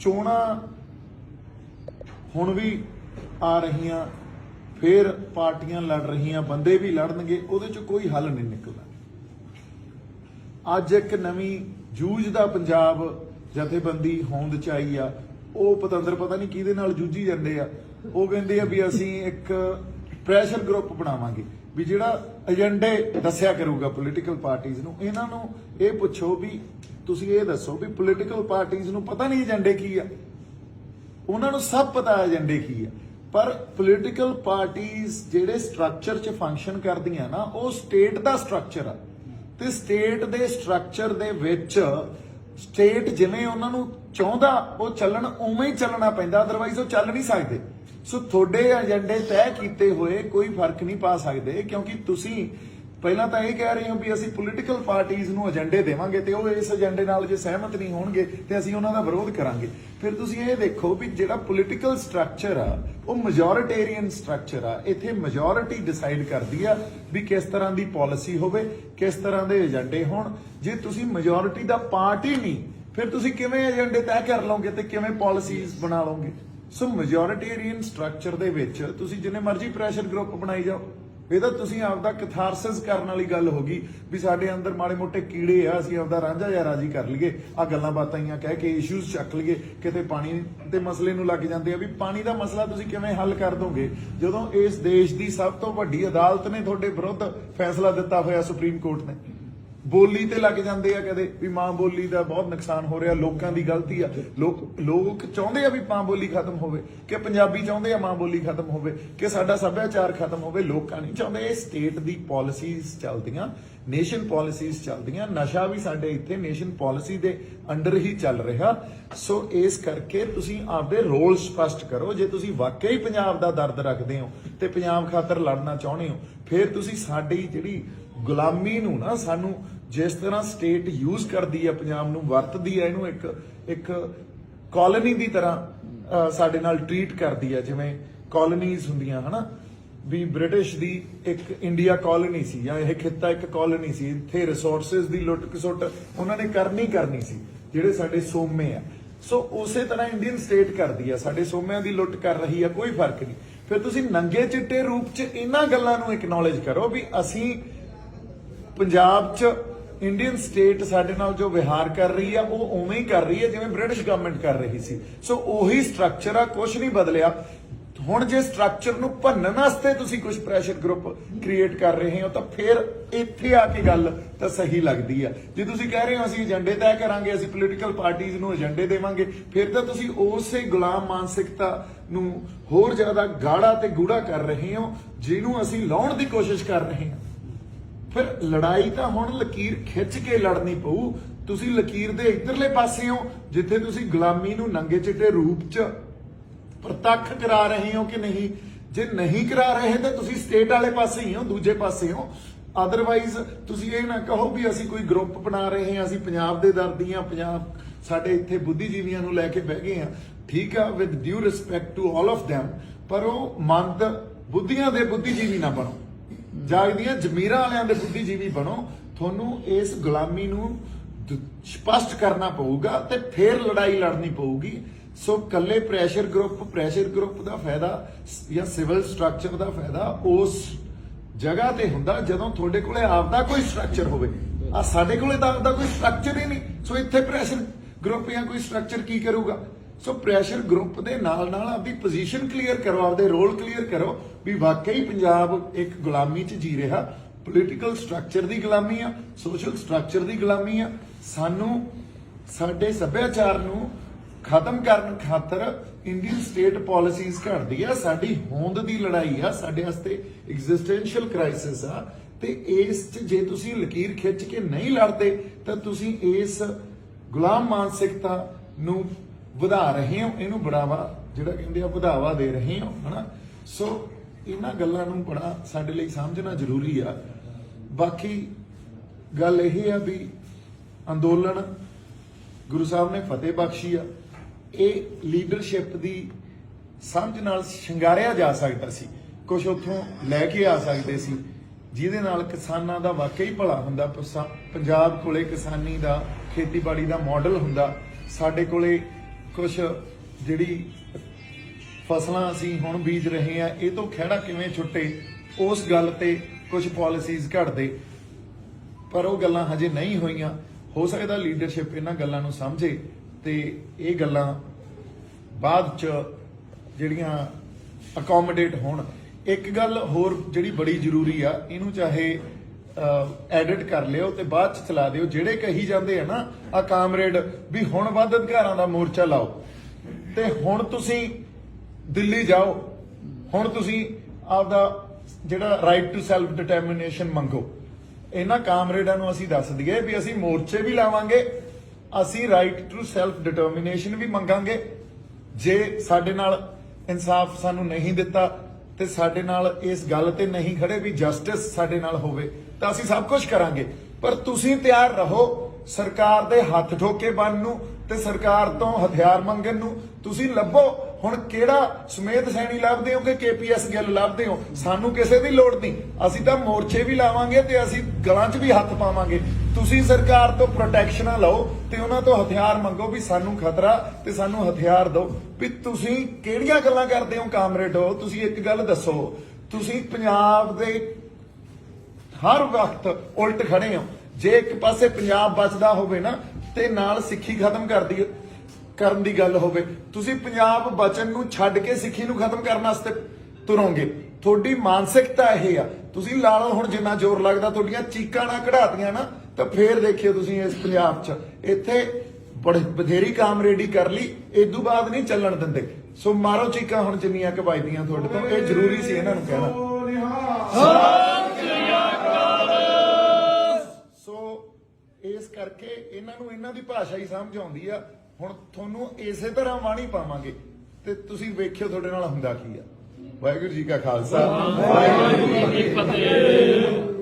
ਚੋਣਾਂ ਹੁਣ ਵੀ ਆ ਰਹੀਆਂ, ਫੇਰ ਪਾਰਟੀਆਂ ਲੜ ਰਹੀਆਂ, ਬੰਦੇ ਵੀ ਲੜਨਗੇ, ਉਹਦੇ ਚ ਕੋਈ ਹੱਲ ਨਹੀਂ ਨਿਕਲਦਾ। ਅੱਜ ਇੱਕ ਨਵੀਂ ਜੂਝ ਦਾ ਪੰਜਾਬ ਜਥੇਬੰਦੀ ਹੋਂਦ ਚ ਆਈ ਆ, ਉਹ ਪਤੰਦਰ ਪਤਾ ਨਹੀਂ ਕਿਹਦੇ ਨਾਲ ਜੂਝੀ ਜਾਂਦੇ ਆ। ਉਹ ਕਹਿੰਦੇ ਆ ਵੀ ਅਸੀਂ ਇੱਕ ਪ੍ਰੈਸ਼ਰ ਗਰੁੱਪ ਬਣਾਵਾਂਗੇ, ਵੀ ਜਿਹੜਾ ਏਜੰਡੇ ਦੱਸਿਆ ਕਰੂਗਾ ਪੋਲੀਟੀਕਲ ਪਾਰਟੀਆਂ ਨੂੰ, ਇਹਨਾਂ ਨੂੰ ਇਹ ਪੁੱਛੋ ਵੀ ਤੁਸੀਂ ਇਹ ਦੱਸੋ ਵੀ ਪੋਲੀਟੀਕਲ ਪਾਰਟੀਆਂ ਨੂੰ ਪਤਾ ਨਹੀਂ ਏਜੰਡੇ ਕੀ ਆ। ਉਹਨਾਂ ਨੂੰ ਸਭ ਪਤਾ ਹੈ ਏਜੰਡੇ ਕੀ ਆ। ਪਰ ਪੋਲੀਟੀਕਲ ਪਾਰਟੀਆਂ ਜਿਹੜੇ ਸਟਰਕਚਰ 'ਚ ਫੰਕਸ਼ਨ ਕਰਦੀਆਂ ਨਾ, ਉਹ ਸਟੇਟ ਦਾ ਸਟਰਕਚਰ ਆ। ਤੇ ਸਟੇਟ ਦੇ ਸਟਰਕਚਰ ਦੇ ਵਿੱਚ ਸਟੇਟ ਜਿਵੇਂ ਉਹਨਾਂ ਨੂੰ ਚਾਹੁੰਦਾ, ਉਹ ਚੱਲਣ, ਉਵੇਂ ਹੀ ਚੱਲਣਾ ਪੈਂਦਾ ਅਦਰਵਾਈਜ਼ ਉਹ ਚੱਲ ਨਹੀਂ ਸਕਦੇ। ਸੋ ਤੁਹਾਡੇ ਏਜੰਡੇ ਤੈਅ ਕੀਤੇ ਹੋਏ ਕੋਈ ਫ਼ਰਕ ਨਹੀਂ ਪਾ ਸਕਦੇ, ਕਿਉਂਕਿ ਤੁਸੀਂ ਪਹਿਲਾਂ ਤਾਂ ਇਹ ਕਹਿ ਰਹੇ ਹੋ ਵੀ ਅਸੀਂ ਪੋਲੀਟੀਕਲ ਪਾਰਟੀਆਂ ਨੂੰ ਏਜੰਡੇ ਦੇਵਾਂਗੇ ਤੇ ਉਹ ਇਸ ਏਜੰਡੇ ਨਾਲ ਜੇ ਸਹਿਮਤ ਨਹੀਂ ਹੋਣਗੇ ਤੇ ਅਸੀਂ ਉਹਨਾਂ ਦਾ ਵਿਰੋਧ ਕਰਾਂਗੇ। ਫਿਰ ਤੁਸੀਂ ਇਹ ਦੇਖੋ ਵੀ ਜਿਹੜਾ ਪੋਲੀਟੀਕਲ ਸਟਰਕਚਰ ਆ, ਉਹ ਮੈਜੋਰਿਟੇਰੀਅਨ ਸਟਰਕਚਰ ਆ, ਇੱਥੇ ਮੈਜੋਰਿਟੀ ਡਿਸਾਈਡ ਕਰਦੀ ਆ ਵੀ ਕਿਸ ਤਰ੍ਹਾਂ ਦੀ ਪਾਲਿਸੀ ਹੋਵੇ, ਕਿਸ ਤਰ੍ਹਾਂ ਦੇ ਏਜੰਡੇ ਹੋਣ। ਜੇ ਤੁਸੀਂ ਮੈਜੋਰਿਟੀ ਦਾ ਪਾਰਟ ਹੀ ਨਹੀਂ, ਫਿਰ ਤੁਸੀਂ ਕਿਵੇਂ ਏਜੰਡੇ ਤੈਅ ਕਰ ਲਓਗੇ ਤੇ ਕਿਵੇਂ ਪਾਲਿਸੀਜ਼ ਬਣਾ ਲਓਗੇ? ਸੋ ਮੈਜੋਰਿਟੇਰੀਅਨ ਸਟਰਕਚਰ ਦੇ ਵਿੱਚ ਤੁਸੀਂ ਜਿੰਨੇ ਮਰਜ਼ੀ ਪ੍ਰੈਸ਼ਰ ਗਰੁੱਪ ਬਣਾਈ ਜਾਓ। ਇਹ ਤਾਂ ਤੁਸੀਂ ਆਪਦਾ ਕਥਾਰਸਿਸ ਕਰਨ ਵਾਲੀ ਗੱਲ ਹੋ ਗਈ ਵੀ ਸਾਡੇ ਅੰਦਰ ਮਾੜੇ ਮੋਟੇ ਕੀੜੇ ਆ, ਅਸੀਂ ਆਪਦਾ ਰਾਂਝਾ ਜਾਂ ਰਾਜੀ ਕਰ ਲਈਏ ਆ ਗੱਲਾਂ ਬਾਤਾਂ ਹੀ ਕਹਿ ਕੇ ਇਸ਼ੂਜ਼ ਚੱਕ ਲਈਏ, ਕਿਤੇ ਪਾਣੀ ਦੇ ਮਸਲੇ ਨੂੰ ਲੱਗ ਜਾਂਦੇ ਆ ਵੀ ਪਾਣੀ ਦਾ ਮਸਲਾ ਤੁਸੀਂ ਕਿਵੇਂ ਹੱਲ ਕਰ ਦੋਗੇ? ਜਦੋਂ ਇਸ ਦੇਸ਼ ਦੀ ਸਭ ਤੋਂ ਵੱਡੀ ਅਦਾਲਤ ਨੇ ਤੁਹਾਡੇ ਵਿਰੁੱਧ ਫੈਸਲਾ ਦਿੱਤਾ ਹੋਇਆ ਸੁਪਰੀਮ ਕੋਰਟ ਨੇ। ਬੋਲੀ ਤੇ ਲੱਗ ਜਾਂਦੇ ਆ ਕਦੇ, ਵੀ ਮਾਂ ਬੋਲੀ ਦਾ ਬਹੁਤ ਨੁਕਸਾਨ ਹੋ ਰਿਹਾ, ਲੋਕਾਂ ਦੀ ਗਲਤੀ ਆ। ਲੋਕ ਲੋਕ ਚਾਹੁੰਦੇ ਆ ਵੀ ਮਾਂ ਬੋਲੀ ਖਤਮ ਹੋਵੇ, ਕਿ ਪੰਜਾਬੀ ਚਾਹੁੰਦੇ ਆ ਮਾਂ ਬੋਲੀ ਖਤਮ ਹੋਵੇ, ਕਿ ਸਾਡਾ ਸੱਭਿਆਚਾਰ ਖਤਮ ਹੋਵੇ। ਲੋਕਾਂ ਨਹੀਂ ਚਾਹੁੰਦੇ, ਇਹ ਸਟੇਟ ਦੀ ਪਾਲਿਸੀਜ਼ ਚੱਲਦੀਆਂ ਨੇਸ਼ਨ ਪਾਲਿਸੀਜ਼ ਚੱਲਦੀਆਂ। ਨਸ਼ਾ ਵੀ ਸਾਡੇ ਇੱਥੇ ਨੇਸ਼ਨ ਪਾਲਿਸੀ ਦੇ ਅੰਡਰ ਹੀ ਚੱਲ ਰਿਹਾ। ਸੋ ਇਸ ਕਰਕੇ ਤੁਸੀਂ ਆਪਦੇ ਰੋਲ ਸਪਸ਼ਟ ਕਰੋ। ਜੇ ਤੁਸੀਂ ਵਾਕਈ ਪੰਜਾਬ ਦਾ ਦਰਦ ਰੱਖਦੇ ਹੋ ਤੇ ਪੰਜਾਬ ਖਾਤਰ ਲੜਨਾ ਚਾਹੁੰਦੇ ਹੋ, ਫਿਰ ਤੁਸੀਂ ਸਾਡੀ ਜਿਹੜੀ ਗੁਲਾਮੀ ਨੂੰ ਨਾ, ਸਾਨੂੰ ਜਿਸ ਤਰ੍ਹਾਂ ਸਟੇਟ ਯੂਜ਼ ਕਰਦੀ ਹੈ ਪੰਜਾਬ ਨੂੰ, ਵਰਤਦੀ ਹੈ ਇਹਨੂੰ ਇੱਕ ਇੱਕ ਕਾਲੋਨੀ ਦੀ ਤਰ੍ਹਾਂ ਸਾਡੇ ਨਾਲ ਟ੍ਰੀਟ ਕਰਦੀ ਹੈ, ਜਿਵੇਂ ਕਾਲੋਨੀਜ਼ ਹੁੰਦੀਆਂ, ਹਨਾ? ਵੀ ਬ੍ਰਿਟਿਸ਼ ਦੀ ਇੱਕ ਇੰਡੀਆ ਕਾਲੋਨੀ ਸੀ, ਜਾਂ ਇਹ ਖਿੱਤਾ ਇੱਕ ਕਾਲੋਨੀ ਸੀ, ਇੱਥੇ ਰਿਸੋਰਸਸ ਦੀ ਲੁੱਟ ਖਸੁੱਟ ਉਹਨਾਂ ਨੇ ਕਰਨੀ ਕਰਨੀ ਸੀ, ਜਿਹੜੇ ਸਾਡੇ ਸੋਮੇ ਆ। ਸੋ ਉਸੇ ਤਰ੍ਹਾਂ ਇੰਡੀਅਨ ਸਟੇਟ ਕਰਦੀ ਆ, ਸਾਡੇ ਸੋਮਿਆਂ ਦੀ ਲੁੱਟ ਕਰ ਰਹੀ ਆ, ਕੋਈ ਫ਼ਰਕ ਨਹੀਂ। ਫਿਰ ਤੁਸੀਂ ਨੰਗੇ ਚਿੱਟੇ ਰੂਪ 'ਚ ਇਹਨਾਂ ਗੱਲਾਂ ਨੂੰ ਐਕਨੋਲਜ ਕਰੋ ਵੀ ਅਸੀਂ ਪੰਜਾਬ 'ਚ ਇੰਡੀਅਨ ਸਟੇਟ ਸਾਡੇ ਨਾਲ ਜੋ ਵਿਹਾਰ ਕਰ ਰਹੀ ਆ, ਉਹ ਉਵੇਂ ਹੀ ਕਰ ਰਹੀ ਹੈ ਜਿਵੇਂ ਬ੍ਰਿਟਿਸ਼ ਗਵਰਨਮੈਂਟ ਕਰ ਰਹੀ ਸੀ। ਸੋ ਉਹੀ ਸਟਰਕਚਰ ਆ ਕੁਝ ਨਹੀਂ ਬਦਲਿਆ। ਹੁਣ ਜੇ ਸਟਰਕਚਰ ਨੂੰ ਭੰਨਣ ਵਾਸਤੇ ਤੁਸੀਂ ਕੁਝ ਪ੍ਰੈਸ਼ਰ ਗਰੁੱਪ ਕ੍ਰੀਏਟ ਕਰ ਰਹੇ ਹੋ, ਤਾਂ ਫਿਰ ਇੱਥੇ ਆ ਕੇ ਗੱਲ ਤਾਂ ਸਹੀ ਲੱਗਦੀ ਆ। ਜੇ ਤੁਸੀਂ ਕਹਿ ਰਹੇ ਹੋ, ਅਸੀਂ ਏਜੰਡੇ ਤੈਅ ਕਰਾਂਗੇ, ਅਸੀਂ ਪੋਲੀਟੀਕਲ ਪਾਰਟੀਆਂ ਨੂੰ ਏਜੰਡੇ ਦੇਵਾਂਗੇ, ਫਿਰ ਤਾਂ ਤੁਸੀਂ ਉਸੇ ਗੁਲਾਮ ਮਾਨਸਿਕਤਾ ਨੂੰ ਹੋਰ ਜ਼ਿਆਦਾ ਗਾੜਾ ਤੇ ਗੂੜਾ ਕਰ ਰਹੇ ਹੋ, ਜਿਹਨੂੰ ਅਸੀਂ ਲਾਉਣ ਦੀ ਕੋਸ਼ਿਸ਼ ਕਰ ਰਹੇ ਹਾਂ। ਫਿਰ ਲੜਾਈ ਤਾਂ ਹੁਣ ਲਕੀਰ ਖਿੱਚ ਕੇ ਲੜਨੀ ਪਊ। ਤੁਸੀਂ ਲਕੀਰ ਦੇ ਇਧਰਲੇ ਪਾਸੇ ਹੋ, ਜਿੱਥੇ ਤੁਸੀਂ ਗੁਲਾਮੀ ਨੂੰ ਨੰਗੇ ਚਿੱਟੇ ਰੂਪ 'ਚ ਪ੍ਰਤੱਖ ਕਰਾ ਰਹੇ ਹੋ ਕਿ ਨਹੀਂ। ਜੇ ਨਹੀਂ ਕਰਾ ਰਹੇ ਤਾਂ ਤੁਸੀਂ ਸਟੇਟ ਵਾਲੇ ਪਾਸੇ ਹੀ ਹੋ, ਦੂਜੇ ਪਾਸੇ ਹੋ। ਅਦਰਵਾਈਜ਼ ਤੁਸੀਂ ਇਹ ਨਾ ਕਹੋ ਵੀ ਅਸੀਂ ਕੋਈ ਗਰੁੱਪ ਬਣਾ ਰਹੇ ਹਾਂ, ਅਸੀਂ ਪੰਜਾਬ ਦੇ ਦਰਦੀਆਂ ਪੰਜਾਬ ਸਾਡੇ ਇੱਥੇ ਬੁੱਧੀਜੀਵੀਆਂ ਨੂੰ ਲੈ ਕੇ ਬਹਿ ਗਏ ਹਾਂ। ਠੀਕ ਆ with due respect to all of them, ਪਰ ਉਹ ਮੰਦ ਬੁੱਧੀਆਂ ਦੇ ਬੁੱਧੀਜੀਵੀ ਨਾ ਬਣੋ। ਜਾਗਦੀਆਂ ਜ਼ਮੀਰਾਂ ਵਾਲਿਆਂ ਦੇ ਬੁੱਧੀਜੀਵੀ ਬਣੋ, ਤੁਹਾਨੂੰ ਇਸ ਗੁਲਾਮੀ ਨੂੰ ਸਪਸ਼ਟ ਕਰਨਾ ਪਊਗਾ ਤੇ ਫਿਰ ਲੜਾਈ ਲੜਨੀ ਪਊਗੀ। ਸੋ ਕੱਲੇ ਪ੍ਰੈਸ਼ਰ ਗਰੁੱਪ ਪ੍ਰੈਸ਼ਰ ਗਰੁੱਪ ਦਾ ਫਾਇਦਾ ਜਾਂ ਸਿਵਲ ਸਟਰਕਚਰ ਦਾ ਫਾਇਦਾ ਉਸ ਜਗ੍ਹਾ ਤੇ ਹੁੰਦਾ ਜਦੋਂ ਤੁਹਾਡੇ ਕੋਲੇ ਆਪਦਾ ਕੋਈ ਸਟਰਕਚਰ ਹੋਵੇ। ਆ ਸਾਡੇ ਕੋਲੇ ਤਾਂ ਆਪਦਾ ਕੋਈ ਸਟਰਕਚਰ ਹੀ ਨਹੀਂ। ਸੋ ਇੱਥੇ ਪ੍ਰੈਸ਼ਰ ਗਰੁੱਪ ਜਾਂ ਕੋਈ ਸਟਰਕਚਰ ਕੀ ਕਰੂਗਾ? ਸੋ ਪ੍ਰੈਸ਼ਰ ਗਰੁੱਪ ਦੇ ਨਾਲ ਨਾਲ ਆਪਦੀ ਪੋਜੀਸ਼ਨ ਕਲੀਅਰ ਕਰੋ, ਆਪਦੇ ਰੋਲ ਕਲੀਅਰ ਕਰੋ ਵੀ ਵਾਕਈ ਪੰਜਾਬ ਇੱਕ ਗੁਲਾਮੀ 'ਚ ਜੀ ਰਿਹਾ। ਪੋਲੀਟੀਕਲ ਸਟਰਕਚਰ ਦੀ ਗੁਲਾਮੀ ਆ ਸੋਸ਼ਲ ਸਟਰਕਚਰ ਦੀ ਗੁਲਾਮੀ ਆ। ਸਾਨੂੰ ਸਾਡੇ ਸੱਭਿਆਚਾਰ ਨੂੰ ਖਤਮ ਕਰਨ ਖਾਤਰ ਇੰਡੀਅਨ ਸਟੇਟ ਪਾਲਿਸੀਜ਼ ਘੜਦੀ ਆ, ਸਾਡੀ ਹੋਂਦ ਦੀ ਲੜਾਈ ਆ, ਸਾਡੇ ਵਾਸਤੇ ਐਗਜ਼ਿਸਟੈਂਸ਼ੀਅਲ ਕ੍ਰਾਈਸਿਸ ਆ। ਤੇ ਇਸ 'ਚ ਜੇ ਤੁਸੀਂ ਲਕੀਰ ਖਿੱਚ ਕੇ ਨਹੀਂ ਲੜਦੇ, ਤਾਂ ਤੁਸੀਂ ਇਸ ਗੁਲਾਮ ਮਾਨਸਿਕਤਾ ਨੂੰ ਵਧਾ ਰਹੇ ਹੋ, ਇਹਨੂੰ ਬੜਾਵਾ, ਜਿਹੜਾ ਕਹਿੰਦੇ ਆ, ਵਧਾਵਾ ਦੇ ਰਹੇ ਹੋ, ਹਨਾ? ਸੋ ਇਹਨਾਂ ਗੱਲਾਂ ਨੂੰ ਬੜਾ ਸਾਡੇ ਲਈ ਸਮਝਣਾ ਜ਼ਰੂਰੀ ਆ। ਬਾਕੀ ਗੱਲ ਇਹ ਆ ਵੀ ਅੰਦੋਲਨ ਗੁਰੂ ਸਾਹਿਬ ਨੇ ਫਤਿਹ ਬਖਸ਼ੀ ਆ। ਇਹ ਲੀਡਰਸ਼ਿਪ ਦੀ ਸਮਝ ਨਾਲ ਸ਼ਿੰਗਾਰਿਆ ਜਾ ਸਕਦਾ ਸੀ। ਕੁਝ ਉੱਥੋਂ ਲੈ ਕੇ ਆ ਸਕਦੇ ਸੀ। ਜਿਹਦੇ ਨਾਲ ਕਿਸਾਨਾਂ ਦਾ ਵਾਕਈ ਭਲਾ ਹੁੰਦਾ ਪੰਜਾਬ ਕੋਲੇ ਕਿਸਾਨੀ ਦਾ ਖੇਤੀਬਾੜੀ ਦਾ ਮਾਡਲ ਹੁੰਦਾ। ਸਾਡੇ ਕੋਲੇ ਕੁਝ ਜਿਹੜੀ ਫਸਲਾਂ ਅਸੀਂ ਹੁਣ ਬੀਜ ਰਹੇ ਆ ਇਹ ਤੋਂ ਖਹਿੜਾ ਕਿਵੇਂ ਛੁੱਟੇ, ਉਸ ਗੱਲ ਤੇ ਕੁਝ ਪਾਲਿਸੀਜ਼ ਘੜਦੇ ਪਰ ਉਹ ਗੱਲਾਂ ਹਜੇ ਨਹੀਂ ਹੋਈਆਂ। ਹੋ ਸਕਦਾ ਲੀਡਰਸ਼ਿਪ ਇਹਨਾਂ ਗੱਲਾਂ ਨੂੰ ਸਮਝੇ ਤੇ ਇਹ ਗੱਲਾਂ ਬਾਅਦ ਚ ਜਿਹੜੀਆਂ ਅਕੋਮੋਡੇਟ ਹੋਣ। ਇੱਕ ਗੱਲ ਹੋਰ ਜਿਹੜੀ ਬੜੀ ਜ਼ਰੂਰੀ ਆ, ਇਹਨੂੰ ਚਾਹੇ ਐਡਿਟ ਕਰ ਲਿਓ ਤੇ ਬਾਅਦ ਚ ਚਲਾ ਦਿਓ। ਜਿਹੜੇ ਕਹੀ ਜਾਂਦੇ ਆ ਨਾ, ਆ ਕਾਮਰੇਡ, ਵੀ ਹੁਣ ਵੱਧ ਅਧਿਕਾਰਾਂ ਦਾ ਮੋਰਚਾ ਲਾਓ। ਤੇ ਹੁਣ ਤੁਸੀਂ ਦਿੱਲੀ ਜਾਓ। ਹੁਣ ਤੁਸੀਂ ਆਪਦਾ ਜਿਹੜਾ ਰਾਈਟ ਟੂ ਸੈਲਫ ਡਿਟਰਮੀਨੇਸ਼ਨ ਮੰਗੋ। ਇਹਨਾਂ ਕਾਮਰੇਡਾਂ ਨੂੰ ਅਸੀਂ ਦੱਸ ਦਈਏ ਵੀ ਅਸੀਂ ਮੋਰਚੇ ਵੀ ਲਾਵਾਂਗੇ, ਅਸੀਂ ਰਾਈਟ ਟੂ ਸੈਲਫ ਡਿਟਰਮੀਨੇਸ਼ਨ ਵੀ ਮੰਗਾਂਗੇ। ਜੇ ਸਾਡੇ ਨਾਲ ਇਨਸਾਫ ਸਾਨੂੰ ਨਹੀਂ ਦਿੱਤਾ ਤੇ ਸਾਡੇ ਨਾਲ ਇਸ ਗੱਲ ਤੇ ਨਹੀਂ ਖੜੇ ਵੀ ਜਸਟਿਸ ਸਾਡੇ ਨਾਲ ਹੋਵੇ, ਤਾਂ ਅਸੀਂ ਸਭ ਕੁਝ ਕਰਾਂਗੇ। ਪਰ ਤੁਸੀਂ ਤਿਆਰ ਰਹੋ, ਸਰਕਾਰ ਦੇ ਹੱਥ ਠੋਕੇ ਬਣ ਨੂੰ ਤੇ ਸਰਕਾਰ ਤੋਂ ਹਥਿਆਰ ਮੰਗਣ ਨੂੰ। ਤੁਸੀਂ ਲੱਭੋ, ਹੁਣ ਕਿਹੜਾ ਸਮੇਤ ਸੈਣੀ ਲੱਭਦੇ ਹੋ ਕਿ ਕੇਪੀਐਸ ਗਿੱਲ ਲੱਭਦੇ ਹੋ? ਸਾਨੂੰ ਕਿਸੇ ਦੀ ਲੋੜ ਨਹੀਂ। ਅਸੀਂ ਤਾਂ ਮੋਰਚੇ ਵੀ ਲਾਵਾਂਗੇ ਤੇ ਅਸੀਂ ਗਲਾਂ 'ਚ ਵੀ ਹੱਥ ਪਾਵਾਂਗੇ। ਤੁਸੀਂ ਸਰਕਾਰ ਤੋਂ ਪ੍ਰੋਟੈਕਸ਼ਨਾਂ ਲਓ ਤੇ ਉਹਨਾਂ ਤੋਂ ਹਥਿਆਰ ਮੰਗੋ ਵੀ ਸਾਨੂੰ ਖਤਰਾ ਤੇ ਸਾਨੂੰ ਹਥਿਆਰ ਦਿਓ। ਵੀ ਤੁਸੀਂ ਕਿਹੜੀਆਂ ਗੱਲਾਂ ਕਰਦੇ ਹੋ ਕਾਮਰੇਡੋ? ਤੁਸੀਂ ਇੱਕ ਗੱਲ ਦੱਸੋ, ਤੁਸੀਂ ਪੰਜਾਬ ਦੇ ਹਰ ਵਕਤ ਉਲਟ ਖੜੇ ਹੋ। ਜੇ ਇੱਕ ਪਾਸੇ ਪੰਜਾਬ ਬਚਦਾ ਹੋਵੇ ਨਾ, ਤੇ ਨਾਲ ਸਿੱਖੀ ਖਤਮ ਕਰਦੀ ਕਰਨ ਦੀ ਗੱਲ ਹੋਵੇ। ਤੁਸੀਂ ਪੰਜਾਬ ਬਚਨ ਨੂੰ ਛੱਡ ਕੇ ਸਿੱਖੀ ਨੂੰ ਖਤਮ ਕਰਨ ਵਾਸਤੇ ਤੁਰੋਗੇ। ਤੁਹਾਡੀ ਮਾਨਸਿਕਤਾ ਇਹ ਆ। ਤੁਸੀਂ ਲਾ ਲਓ ਹੁਣ ਜਿੰਨਾ ਜ਼ੋਰ ਲੱਗਦਾ, ਤੁਹਾਡੀਆਂ ਚੀਕਾਂ ਨਾ ਕਢਾਤੀਆਂ ਨਾ ਤਾਂ ਫੇਰ ਦੇਖਿਓ ਤੁਸੀਂ ਇਸ ਪੰਜਾਬ 'ਚ। ਇੱਥੇ ਬੜੇ ਬਥੇਰੀ ਕਾਮਰੇਡੀ ਕਰ ਲਈ ਇਦੋਂ ਬਾਅਦ ਨਹੀਂ ਚੱਲਣ ਦਿੰਦੇ। ਸੋ ਮਾਰੋ ਚੀਕਾਂ ਹੁਣ ਜਿੰਨੀਆਂ ਕੁ ਵੱਜਦੀਆਂ ਤੁਹਾਡੇ ਤੋਂ, ਇਹ ਜ਼ਰੂਰੀ ਸੀ ਇਹਨਾਂ ਨੂੰ ਕਹਿਣਾ। ਸੋ ਇਸ ਕਰਕੇ ਇਹਨਾਂ ਨੂੰ ਇਹਨਾਂ ਦੀ ਭਾਸ਼ਾ ਹੀ ਸਮਝ ਆਉਂਦੀ ਆ। ਹੁਣ ਤੁਹਾਨੂੰ ਇਸੇ ਤਰ੍ਹਾਂ ਬਾਣੀ ਪਾਵਾਂਗੇ। ਤੇ ਤੁਸੀਂ ਵੇਖਿਓ ਤੁਹਾਡੇ ਨਾਲ ਹੁੰਦਾ ਕੀ ਆ। ਵਾਹਿਗੁਰੂ ਜੀ ਕਾ ਖਾਲਸਾ। ਵਾਹਿਗੁਰੂ ਜੀ ਕੀ ਫਤਿਹ।